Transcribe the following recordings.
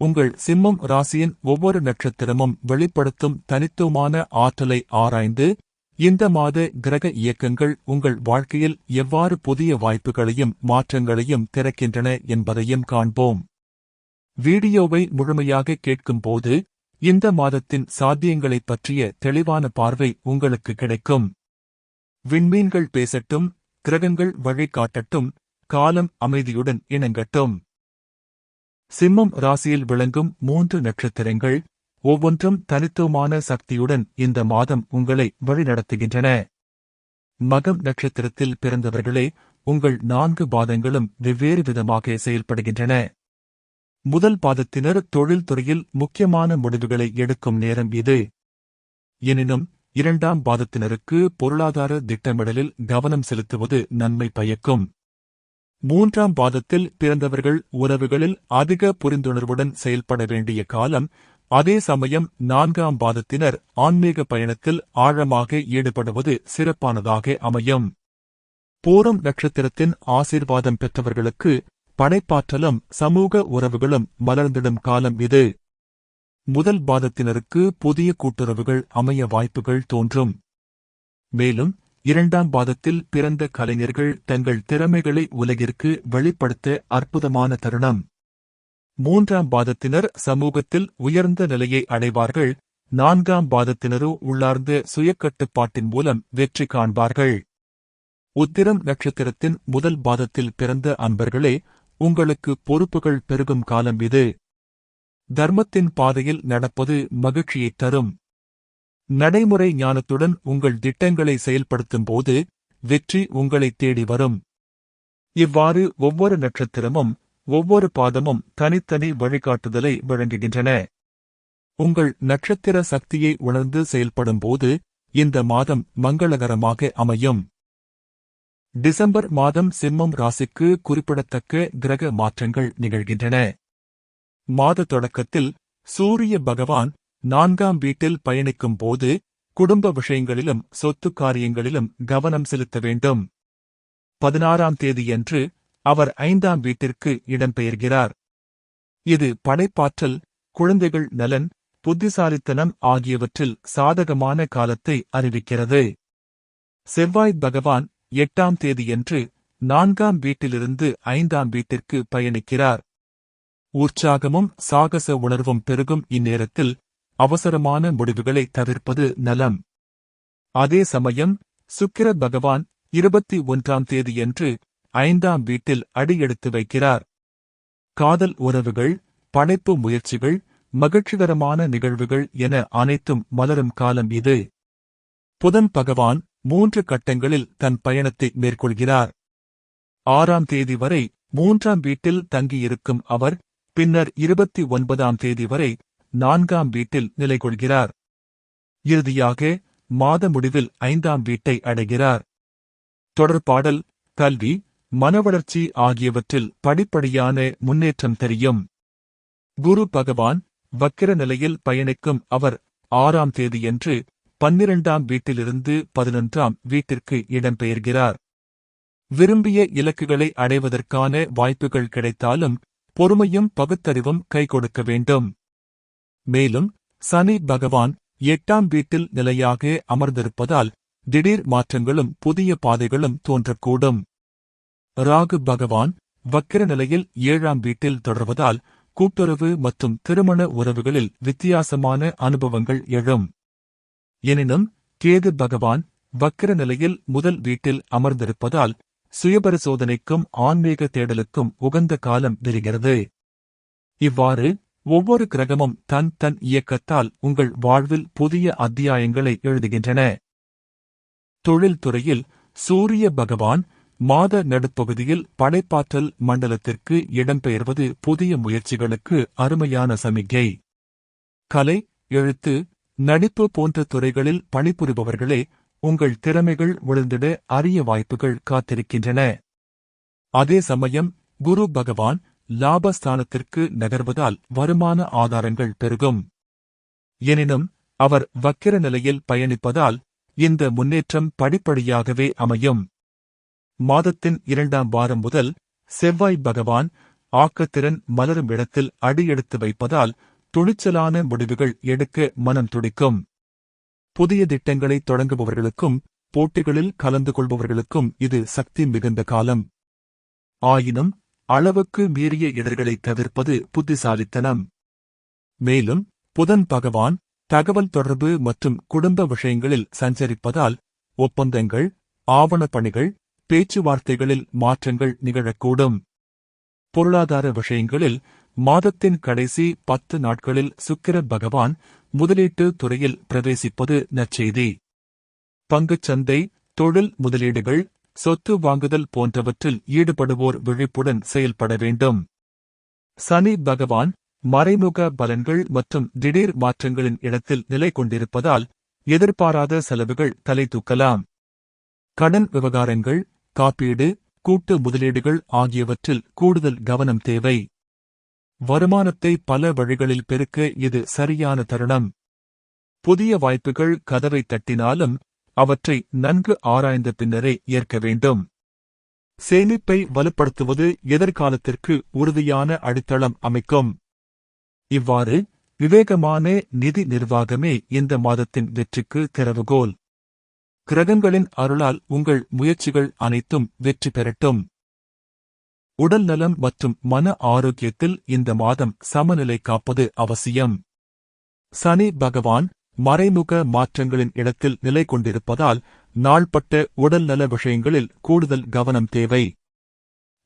உங்கள் சிம்மம் ராசியின் ஒவ்வொரு நட்சத்திரமும் வெளிப்படுத்தும் தனித்துவமான ஆற்றலை ஆராய்ந்து இந்த மாத கிரக இயக்கங்கள் உங்கள் வாழ்க்கையில் எவ்வாறு புதிய வாய்ப்புகளையும் மாற்றங்களையும் திறக்கின்றன என்பதையும் காண்போம். வீடியோவை முழுமையாக கேட்கும்போது இந்த மாதத்தின் சாத்தியங்களைப் பற்றிய தெளிவான பார்வை உங்களுக்கு கிடைக்கும். விண்மீன்கள் பேசட்டும் கிரகங்கள் வழிகாட்டட்டும் காலம் அமைதியுடன் இணங்கட்டும். சிம்மம் ராசியில் விளங்கும் மூன்று நட்சத்திரங்கள் ஒவ்வொன்றும் தனித்துவமான சக்தியுடன் இந்த மாதம் உங்களை வழிநடத்துகின்றன. மகம் நட்சத்திரத்தில் பிறந்தவர்களே உங்கள் நான்கு பாதங்களும் வெவ்வேறு விதமாக செயல்படுகின்றன. முதல் பாதத்தினர் தொழில்துறையில் முக்கியமான முடிவுகளை எடுக்கும் நேரம் இது. எனினும் இரண்டாம் பாதத்தினருக்கு பொருளாதார திட்டமிடலில் கவனம் செலுத்துவது நன்மை பயக்கும். மூன்றாம் பாதத்தில் பிறந்தவர்கள் உறவுகளில் அதிக புரிந்துணர்வுடன் செயல்பட வேண்டிய காலம் அதே சமயம் நான்காம் பாதத்தினர் ஆன்மீக பயணத்தில் ஆழமாக ஈடுபடுவது சிறப்பானதாக அமையும். பூரம் நட்சத்திரத்தின் ஆசீர்வாதம் பெற்றவர்களுக்கு படைப்பாற்றலும் சமூக உறவுகளும் மலர்ந்திடும் காலம் இது. முதல் பாதத்தினருக்கு புதிய கூட்டுறவுகள் அமைய வாய்ப்புகள் தோன்றும். மேலும் இரண்டாம் பாதத்தில் பிறந்த கலைஞர்கள் தங்கள் திறமைகளை உலகிற்கு வெளிப்படுத்த அற்புதமான தருணம். மூன்றாம் பாதத்தினர் சமூகத்தில் உயர்ந்த நிலையை அடைவார்கள். நான்காம் பாதத்தினரோ உள்ளார்ந்த சுயக்கட்டுப்பாட்டின் மூலம் வெற்றி காண்பார்கள். உத்திரம் நட்சத்திரத்தின் முதல் பாதத்தில் பிறந்த அன்பர்களே உங்களுக்கு பொறுப்புகள் பெருகும் காலம் இது. தர்மத்தின் பாதையில் நடப்பது மகிழ்ச்சியைத் தரும். நடைமுறை ஞானத்துடன் உங்கள் திட்டங்களை செயல்படுத்தும் போது வெற்றி உங்களை தேடி வரும். இவ்வாறு ஒவ்வொரு நட்சத்திரமும் ஒவ்வொரு பாதமும் தனித்தனி வழிகாட்டுதலை வழங்குகின்றன. உங்கள் நட்சத்திர சக்தியை உணர்ந்து செயல்படும்போது இந்த மாதம் மங்களகரமாக அமையும். டிசம்பர் மாதம் சிம்மம் ராசிக்கு குறிப்பிடத்தக்க கிரக மாற்றங்கள் நிகழ்கின்றன. மாத தொடக்கத்தில் சூரிய பகவான் நான்காம் வீட்டில் பயணிக்கும் போது குடும்ப விஷயங்களிலும் சொத்து காரியங்களிலும் கவனம் செலுத்த வேண்டும். பதினாறாம் தேதியன்று அவர் ஐந்தாம் வீட்டிற்கு இடம்பெயர்கிறார். இது படைப்பாற்றல் குழந்தைகள் நலன் புத்திசாலித்தனம் ஆகியவற்றில் சாதகமான காலத்தை அறிவிக்கிறது. செவ்வாய் பகவான் எட்டாம் தேதியன்று நான்காம் வீட்டிலிருந்து ஐந்தாம் வீட்டிற்கு பயணிக்கிறார். உற்சாகமும் சாகச உணர்வும் பெருகும் இந்நேரத்தில் அவசரமான முடிவுகளை தவிர்ப்பது நலம். அதே சமயம் சுக்கிர பகவான் இருபத்தி ஒன்றாம் தேதியன்று ஐந்தாம் வீட்டில் அடியெடுத்து வைக்கிறார். காதல் உறவுகள் படைப்பு முயற்சிகள் மகிழ்ச்சிகரமான நிகழ்வுகள் என அனைத்தும் மலரும் காலம் இது. புதன் பகவான் மூன்று கட்டங்களில் தன் பயணத்தை மேற்கொள்கிறார். ஆறாம் தேதி வரை மூன்றாம் வீட்டில் தங்கியிருக்கும் அவர் பின்னர் இருபத்தி ஒன்பதாம் தேதி வரை நான்காம் வீட்டில் நிலை கொள்கிறார் இறுதியாக மாத முடிவில் ஐந்தாம் வீட்டை அடைகிறார். தொடர்பாடல் கல்வி மனவளர்ச்சி ஆகியவற்றில் படிப்படியான முன்னேற்றம் தெரியும். குரு பகவான் வக்கிர நிலையில் பயணிக்கும் அவர் ஆறாம் தேதியன்று பன்னிரண்டாம் வீட்டிலிருந்து பதினொன்றாம் வீட்டிற்கு இடம்பெயர்கிறார். விரும்பிய இலக்குகளை அடைவதற்கான வாய்ப்புகள் கிடைத்தாலும் பொறுமையும் பகுத்தறிவும் கை கொடுக்க வேண்டும். மேலும் சனி பகவான் எட்டாம் வீட்டில் நிலையாக அமர்ந்திருப்பதால் திடீர் மாற்றங்களும் புதிய பாதைகளும் தோன்றக்கூடும். ராகு பகவான் வக்கிர நிலையில் ஏழாம் வீட்டில் தொடர்வதால் கூட்டுறவு மற்றும் திருமண உறவுகளில் வித்தியாசமான அனுபவங்கள் எழும். எனினும் கேது பகவான் வக்கிர நிலையில் முதல் வீட்டில் அமர்ந்திருப்பதால் சுயபரிசோதனைக்கும் ஆன்மீக தேடலுக்கும் உகந்த காலம் தெரிகிறது இவ்வாறு ஒவ்வொரு கிரகமும் தன் தன் இயக்கத்தால் உங்கள் வாழ்வில் புதிய அத்தியாயங்களை எழுதுகின்றன. தொழில்துறையில் சூரிய பகவான் மாத நடுப்பகுதியில் படைப்பாற்றல் மண்டலத்திற்கு இடம்பெயர்வது புதிய முயற்சிகளுக்கு அருமையான சமிகை கலை எழுத்து நடிப்பு போன்ற துறைகளில் பணிபுரிபவர்களே உங்கள் திறமைகள் விழுந்திட அரிய வாய்ப்புகள் காத்திருக்கின்றன. அதே சமயம் குரு பகவான் லாபஸ்தானத்திற்கு நகர்வதால் வருமான ஆதாரங்கள் பெருகும். எனினும் அவர் வக்கிர நிலையில் பயணிப்பதால் இந்த முன்னேற்றம் படிப்படியாகவே அமையும். மாதத்தின் இரண்டாம் வாரம் முதல் செவ்வாய் பகவான் ஆக்கத்திறன் மலரும் இடத்தில் அடியெடுத்து வைப்பதால் துணிச்சலான முடிவுகள் எடுக்க மனம் துடிக்கும். புதிய திட்டங்களை தொடங்குபவர்களுக்கும் போட்டிகளில் கலந்து கொள்பவர்களுக்கும் இது சக்தி மிகுந்த காலம். ஆயினும் அளவுக்கு மீறிய இடர்களை தவிர்ப்பது புத்திசாலித்தனம். மேலும் புதன் பகவான் தகவல் தொடர்பு மற்றும் குடும்ப விஷயங்களில் சஞ்சரிப்பதால் ஒப்பந்தங்கள் ஆவணப் பணிகள் பேச்சுவார்த்தைகளில் மாற்றங்கள் நிகழக்கூடும். பொருளாதார விஷயங்களில் மாதத்தின் கடைசி பத்து நாட்களில் சுக்கிர பகவான் முதலீட்டு துறையில் பிரவேசிப்பது நற்செய்தி. பங்குச் சந்தை தொழில் முதலீடுகள் சொத்து வாங்குதல் போன்றவற்றில் ஈடுபடுவோர் விழிப்புடன் செயல்பட வேண்டும். சனி பகவான் மறைமுக பலன்கள் மற்றும் திடீர் மாற்றங்களின் இடத்தில் நிலை கொண்டிருப்பதால் எதிர்பாராத செலவுகள் தலை தூக்கலாம். கடன் விவகாரங்கள் காப்பீடு கூட்டு முதலீடுகள் ஆகியவற்றில் கூடுதல் கவனம் தேவை. வருமானத்தை பல வழிகளில் பெருக்க இது சரியான தருணம். புதிய வாய்ப்புகள் கதவை தட்டினாலும் அவற்றை நன்கு ஆராய்ந்த பின்னரே ஏற்க வேண்டும். சேமிப்பை வலுப்படுத்துவது எதிர்காலத்திற்கு உறுதியான அடித்தளம் அமைக்கும். இவ்வாறு விவேகமான நிதி நிர்வாகமே இந்த மாதத்தின் வெற்றிக்கு திறவுகோல். கிரகங்களின் அருளால் உங்கள் முயற்சிகள் அனைத்தும் வெற்றி பெறட்டும். உடல் நலம் மற்றும் மன ஆரோக்கியத்தில் இந்த மாதம் சமநிலை காப்பது அவசியம். சனி பகவான் மறைமுக மாற்றங்களின் இடத்தில் நிலை கொண்டிருப்பதால் நாள்பட்ட உடல்நல விஷயங்களில் கூடுதல் கவனம் தேவை.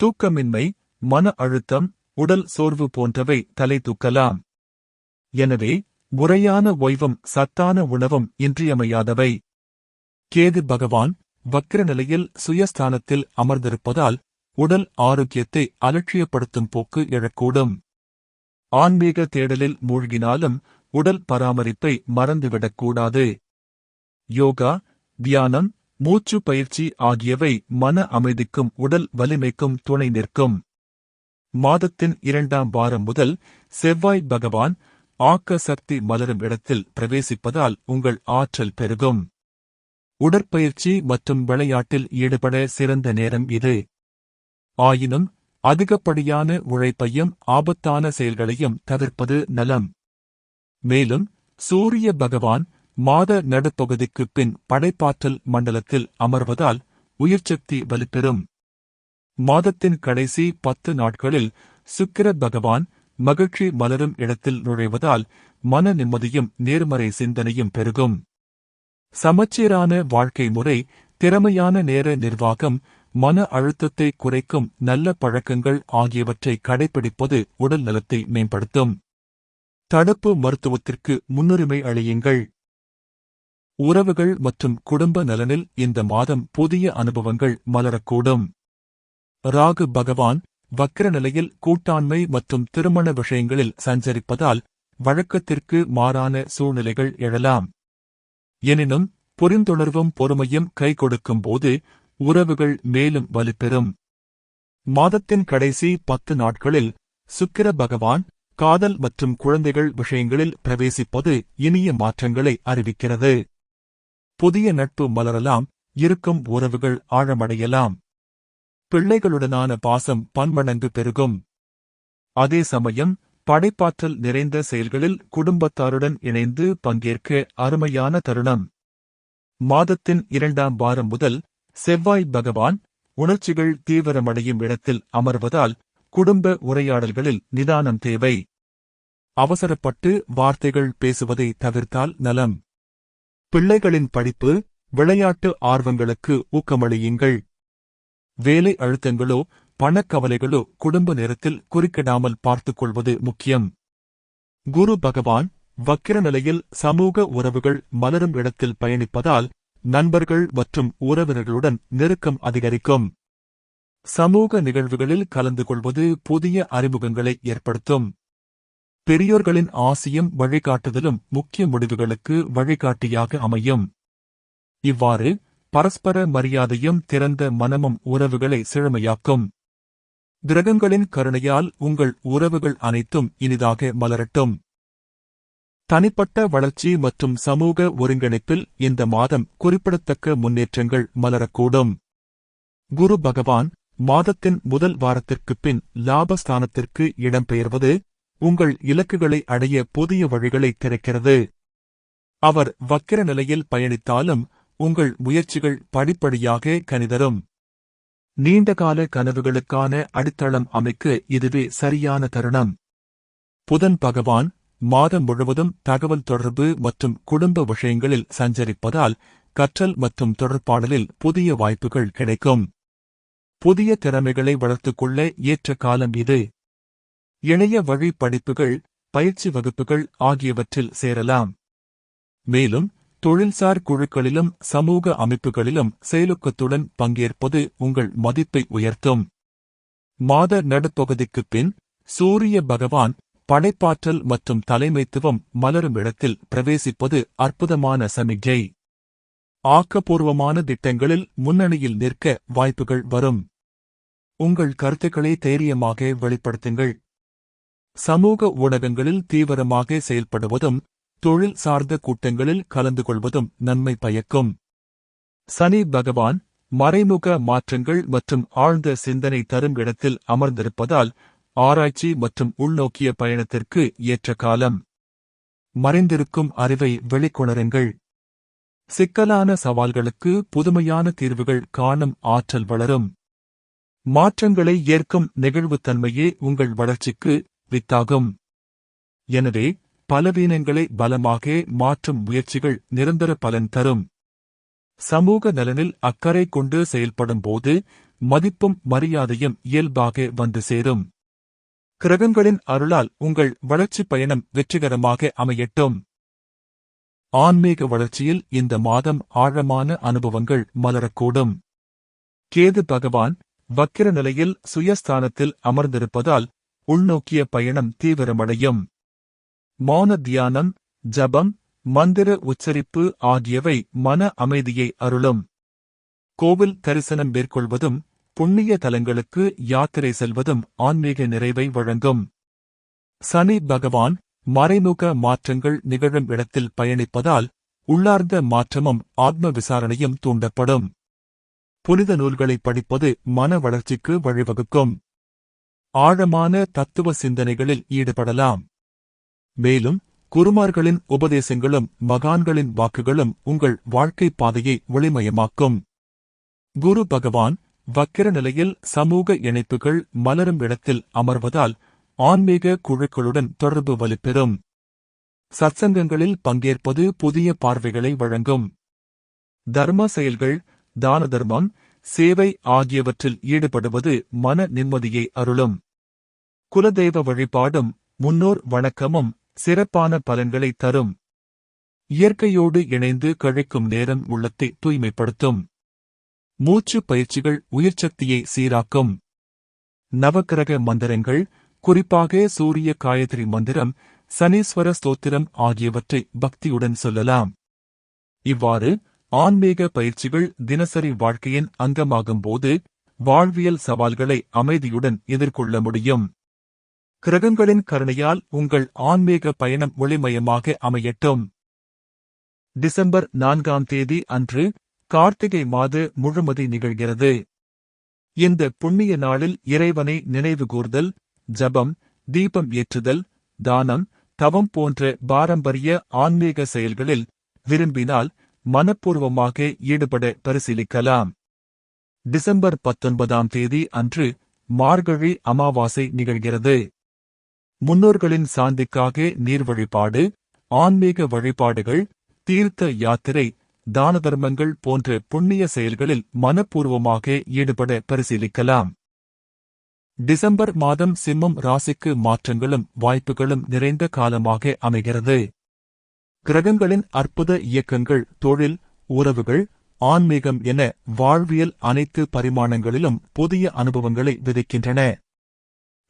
தூக்கமின்மை மன அழுத்தம் உடல் சோர்வு போன்றவை தலை தூக்கலாம். எனவே முறையான ஓய்வும் சத்தான உணவும் இன்றியமையாதவை. கேது பகவான் வக்கிர நிலையில் சுயஸ்தானத்தில் அமர்ந்திருப்பதால் உடல் ஆரோக்கியத்தை அலட்சியப்படுத்தும் போக்கு எழக்கூடும். ஆன்மீக தேடலில் மூழ்கினாலும் உடல் பராமரிப்பை மறந்துவிடக்கூடாது யோகா தியானம் மூச்சு பயிற்சி ஆகியவை மன அமைதிக்கும் உடல் வலிமைக்கும் துணை நிற்கும். மாதத்தின் இரண்டாம் வாரம் முதல் செவ்வாய் பகவான் ஆக்க சக்தி மலரும் இடத்தில் பிரவேசிப்பதால் உங்கள் ஆற்றல் பெருகும். உடற்பயிற்சி மற்றும் விளையாட்டில் ஈடுபட சிறந்த நேரம் இது. ஆயினும் அதிகப்படியான உழைப்பையும் ஆபத்தான செயல்களையும் தவிர்ப்பது நலம். மேலும் சூரிய பகவான் மாத நடுப்பகுதிக்குப் பின் படைப்பாற்றல் மண்டலத்தில் அமர்வதால் உயிர்ச்சக்தி வலுப்பெறும். மாதத்தின் கடைசி பத்து நாட்களில் சுக்கிர பகவான் மகிழ்ச்சி மலரும் இடத்தில் நுழைவதால் மன நிம்மதியும் நேர்மறை சிந்தனையும் பெருகும். சமச்சீரான வாழ்க்கை முறை திறமையான நேர நிர்வாகம் மன அழுத்தத்தை குறைக்கும் நல்ல பழக்கங்கள் ஆகியவற்றை கடைபிடிப்பது உடல் நலத்தை மேம்படுத்தும். தடுப்பு மருத்துவத்திற்கு முன்னுரிமை அளியுங்கள். உறவுகள் மற்றும் குடும்ப நலனில் இந்த மாதம் புதிய அனுபவங்கள் மலரக்கூடும். ராகு பகவான் வக்கிர நிலையில் கூட்டாண்மை மற்றும் திருமண விஷயங்களில் சஞ்சரிப்பதால் வழக்கத்திற்கு மாறான சூழ்நிலைகள் எழலாம். எனினும் புரிந்துணர்வும் பொறுமையும் கை கொடுக்கும் போது உறவுகள் மேலும் வலுப்பெறும். மாதத்தின் கடைசி பத்து நாட்களில் சுக்கிர பகவான் காதல் மற்றும் குழந்தைகள் விஷயங்களில் பிரவேசிப்பது இனிய மாற்றங்களை அறிவிக்கிறது. புதிய நட்பு மலரலாம் இருக்கும் உறவுகள் ஆழமடையலாம். பிள்ளைகளுடனான பாசம் பன்மடங்கு பெருகும். அதே சமயம் படைப்பாற்றல் நிறைந்த செயல்களில் குடும்பத்தாருடன் இணைந்து பங்கேற்க அருமையான தருணம். மாதத்தின் இரண்டாம் வாரம் முதல் செவ்வாய் பகவான் உணர்ச்சிகள் தீவிரமடையும் இடத்தில் அமர்வதால் குடும்ப உரையாடல்களில் நிதானம் தேவை. அவசரப்பட்டு வார்த்தைகள் பேசுவதை தவிர்த்தால் நலம். பிள்ளைகளின் படிப்பு விளையாட்டு ஆர்வங்களுக்கு ஊக்கமளியுங்கள். வேலை அழுத்தங்களோ பணக்கவலைகளோ குடும்ப நேரத்தில் குறுக்கிடாமல் பார்த்துக்கொள்வது முக்கியம். குரு பகவான் வக்கிர நிலையில் சமூக உறவுகள் மலரும் இடத்தில் பயணிப்பதால் நண்பர்கள் மற்றும் உறவினர்களுடன் நெருக்கம் அதிகரிக்கும். சமூக நிகழ்வுகளில் கலந்து கொள்வது புதிய அறிமுகங்களை ஏற்படுத்தும். பெரியோர்களின் ஆசியும் வழிகாட்டுதலும் முக்கிய முடிவுகளுக்கு வழிகாட்டியாக அமையும். இவ்வாறு பரஸ்பர மரியாதையும் திறந்த மனமும் உறவுகளை செழுமையாக்கும். கிரகங்களின் கருணையால் உங்கள் உறவுகள் அனைத்தும் இனிதாக மலரட்டும். தனிப்பட்ட வளர்ச்சி மற்றும் சமூக ஒருங்கிணைப்பில் இந்த மாதம் குறிப்பிடத்தக்க முன்னேற்றங்கள் மலரக்கூடும். குரு பகவான் மாதத்தின் முதல் வாரத்திற்குப் பின் லாபஸ்தானத்திற்கு இடம்பெயர்வது உங்கள் இலக்குகளை அடைய புதிய வழிகளை திறக்கிறது. அவர் வக்கிர நிலையில் பயணித்தாலும் உங்கள் முயற்சிகள் படிப்படியாக கனிதரும். நீண்டகால கனவுகளுக்கான அடித்தளம் அமைக்க இதுவே சரியான தருணம். புதன் பகவான் மாதம் முழுவதும் தகவல் தொடர்பு மற்றும் குடும்ப விஷயங்களில் சஞ்சரிப்பதால் கற்றல் மற்றும் தொடர்பாடலில் புதிய வாய்ப்புகள் கிடைக்கும். புதிய திறமைகளை வளர்த்துக்கொள்ள ஏற்ற காலம் இது. இணைய வழி படிப்புகள் பயிற்சி வகுப்புகள் ஆகியவற்றில் சேரலாம். மேலும் தொழில்சார் குழுக்களிலும் சமூக அமைப்புகளிலும் செயலுக்கத்துடன் பங்கேற்பது உங்கள் மதிப்பை உயர்த்தும். மாத நடுப்பகுதிக்குப் பின் சூரிய பகவான் படைப்பாற்றல் மற்றும் தலைமைத்துவம் மலரும் இடத்தில் பிரவேசிப்பது அற்புதமான சமிக்ஞை. ஆக்கப்பூர்வமான திட்டங்களில் முன்னணியில் நிற்க வாய்ப்புகள் வரும். உங்கள் கருத்துக்களை தைரியமாக வெளிப்படுத்துங்கள். சமூக ஊடகங்களில் தீவிரமாக செயல்படுவதும் தொழில் சார்ந்த கூட்டங்களில் கலந்து கொள்வதும் நன்மை பயக்கும். சனி பகவான் மறைமுக மாற்றங்கள் மற்றும் ஆழ்ந்த சிந்தனை தரும் இடத்தில் அமர்ந்திருப்பதால் ஆராய்ச்சி மற்றும் உள்நோக்கிய பயணத்திற்கு ஏற்ற காலம். மறைந்திருக்கும் அறிவை வெளிக்கொணருங்கள். சிக்கலான சவால்களுக்கு புதுமையான தீர்வுகள் காணும் ஆற்றல் வளரும். மாற்றங்களை ஏற்கும் நெகிழ்வுத்தன்மையே உங்கள் வளர்ச்சிக்கு வித்தாகும். எனவே பலவீனங்களை பலமாக மாற்றும் முயற்சிகள் நிரந்தர பலன் தரும். சமூக நலனில் அக்கறை கொண்டு செயல்படும் போது மதிப்பும் மரியாதையும் இயல்பாக வந்து சேரும். கிரகங்களின் அருளால் உங்கள் வளர்ச்சிப் பயணம் வெற்றிகரமாக அமையட்டும். ஆன்மீக வளர்ச்சியில் இந்த மாதம் ஆழமான அனுபவங்கள் மலரக்கூடும். கேது பகவான் வக்கிர நிலையில் சுயஸ்தானத்தில் அமர்ந்திருப்பதால் உள்நோக்கிய பயணம் தீவிரமடையும். மௌன தியானம் ஜபம் மந்திர உச்சரிப்பு ஆகியவை மன அமைதியை அருளும். கோவில் தரிசனம் மேற்கொள்வதும் புண்ணிய தலங்களுக்கு யாத்திரை செல்வதும் ஆன்மீக நிறைவை வழங்கும். சனி பகவான் மறைமுக மாற்றங்கள் நிகழும் இடத்தில் பயணிப்பதால் உள்ளார்ந்த மாற்றமும் ஆத்ம விசாரணையும் தூண்டப்படும். புனித நூல்களை படிப்பது மன வளர்ச்சிக்கு வழிவகுக்கும். ஆழமான தத்துவ சிந்தனைகளில் ஈடுபடலாம். மேலும் குருமார்களின் உபதேசங்களும் மகான்களின் வாக்குகளும் உங்கள் வாழ்க்கை பாதையை ஒளிமயமாக்கும். குரு பகவான் வக்கிர நிலையில் சமூக இணைப்புகள் மலரும் இடத்தில் அமர்வதால் ஆன்மீக குழுக்களுடன் தொடர்பு வலுப்பெறும். சத்சங்கங்களில் பங்கேற்பது புதிய பார்வைகளை வழங்கும். தர்ம செயல்கள் தான தர்மம் சேவை ஆகியவற்றில் ஈடுபடுவது மன நிம்மதியை அருளும். குலதெய்வ வழிபாடும் முன்னோர் வணக்கமும் சிறப்பான பலன்களை தரும். இயற்கையோடு இணைந்து கழிக்கும் நேரம் உள்ளத்தை தூய்மைப்படுத்தும். மூச்சு பயிற்சிகள் உயிர்ச்சக்தியை சீராக்கும். நவக்கிரக மந்திரங்கள் குறிப்பாக சூரிய காயத்ரி மந்திரம் சனீஸ்வர ஸ்தோத்திரம் ஆகியவற்றை பக்தியுடன் சொல்லலாம். இவ்வாறு ஆன்மீக பயிற்சிகள் தினசரி வாழ்க்கையின் அங்கமாகும்போது வாழ்வியல் சவால்களை அமைதியுடன் எதிர்கொள்ள முடியும். கிரகங்களின் கருணையால் உங்கள் ஆன்மீக பயணம் ஒளிமயமாக அமையட்டும். டிசம்பர் நான்காம் தேதி அன்று கார்த்திகை மாத முழுமதி நிகழ்கிறது. இந்த புண்ணிய நாளில் இறைவனை நினைவுகூர்தல் ஜபம் தீபம் ஏற்றுதல் தானம் தவம் போன்ற பாரம்பரிய ஆன்மீக செயல்களில் விரும்பினால் மனப்பூர்வமாக ஈடுபட பரிசீலிக்கலாம். டிசம்பர் பத்தொன்பதாம் தேதி அன்று மார்கழி அமாவாசை நிகழ்கிறது. முன்னோர்களின் சாந்திக்காக நீர் வழிபாடு ஆன்மீக வழிபாடுகள் தீர்த்த யாத்திரை தான தர்மங்கள் போன்ற புண்ணிய செயல்களில் மனப்பூர்வமாக ஈடுபட பரிசீலிக்கலாம். டிசம்பர் மாதம் சிம்மம் ராசிக்கு மாற்றங்களும் வாய்ப்புகளும் நிறைந்த காலமாக அமைகிறது. கிரகங்களின் அற்புத இயக்கங்கள் தொழில் உறவுகள் ஆன்மீகம் என வாழ்வியல் அனைத்து பரிமாணங்களிலும் புதிய அனுபவங்களை விதைக்கின்றன.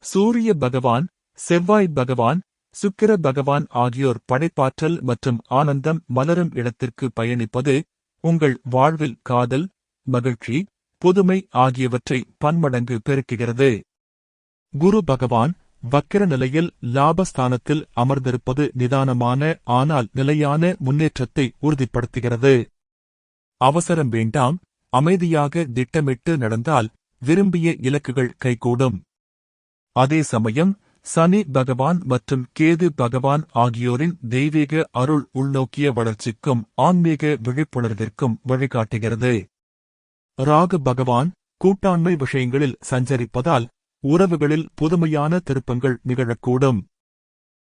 சூரிய பகவான் செவ்வாய் பகவான் சுக்கிர பகவான் ஆகியோர் படைப்பாற்றல் மற்றும் ஆனந்தம் மலரும் இடத்திற்கு பயணிப்பது உங்கள் வாழ்வில் காதல் மகிழ்ச்சி புதுமை ஆகியவற்றை பன்மடங்கு பெருக்குகிறது. குரு பகவான் வக்கிர நிலையில் லாபஸ்தானத்தில் அமர்ந்திருப்பது நிதானமான ஆனால் நிலையான முன்னேற்றத்தை உறுதிப்படுத்துகிறது. அவசரம் வேண்டாம். அமைதியாக திட்டமிட்டு நடந்தால் விரும்பிய இலக்குகள் கைகூடும். அதே சமயம் சனி பகவான் மற்றும் கேது பகவான் ஆகியோரின் தெய்வீக அருள் உள்நோக்கிய வளர்ச்சிக்கும் ஆன்மீக விழிப்புணர்விற்கும் வழிகாட்டுகிறது. ராகு பகவான் கூட்டாண்மை விஷயங்களில் சஞ்சரிப்பதால் உறவுகளில் புதுமையான திருப்பங்கள் நிகழக்கூடும்.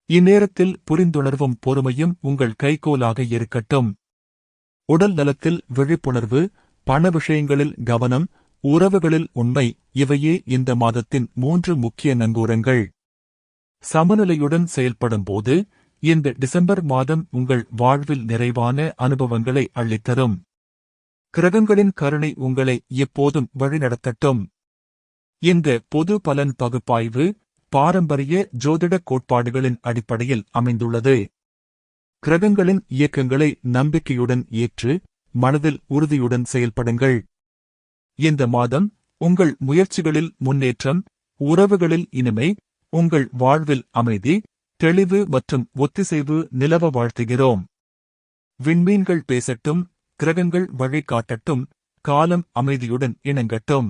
இந்நேரத்தில் புரிந்துணர்வும் பொறுமையும் உங்கள் கைகோலாக இருக்கட்டும். உடல் நலத்தில் விழிப்புணர்வு பண விஷயங்களில் கவனம் உறவுகளில் உண்மை இவையே இந்த மாதத்தின் மூன்று முக்கிய நங்கூரங்கள் சமநிலையுடன் செயல்படும்போது இந்த டிசம்பர் மாதம் உங்கள் வாழ்வில் நிறைவான அனுபவங்களை அள்ளித்தரும். கிரகங்களின் கருணை உங்களை எப்போதும் வழிநடத்தட்டும். இந்த பொது பலன் பகுப்பாய்வு பாரம்பரிய ஜோதிட கோட்பாடுகளின் அடிப்படையில் அமைந்துள்ளது. கிரகங்களின் இயக்கங்களை நம்பிக்கையுடன் ஏற்று மனதில் உறுதியுடன் செயல்படுங்கள். இந்த மாதம் உங்கள் முயற்சிகளில் முன்னேற்றம் உறவுகளில் இனிமை உங்கள் வாழ்வில் அமைதி தெளிவு மற்றும் ஒத்திசைவு நிலவ வாழ்த்துகிறோம். விண்மீன்கள் பேசட்டும் கிரகங்கள் வழிகாட்டட்டும் காலம் அமைதியுடன் இணங்கட்டும்.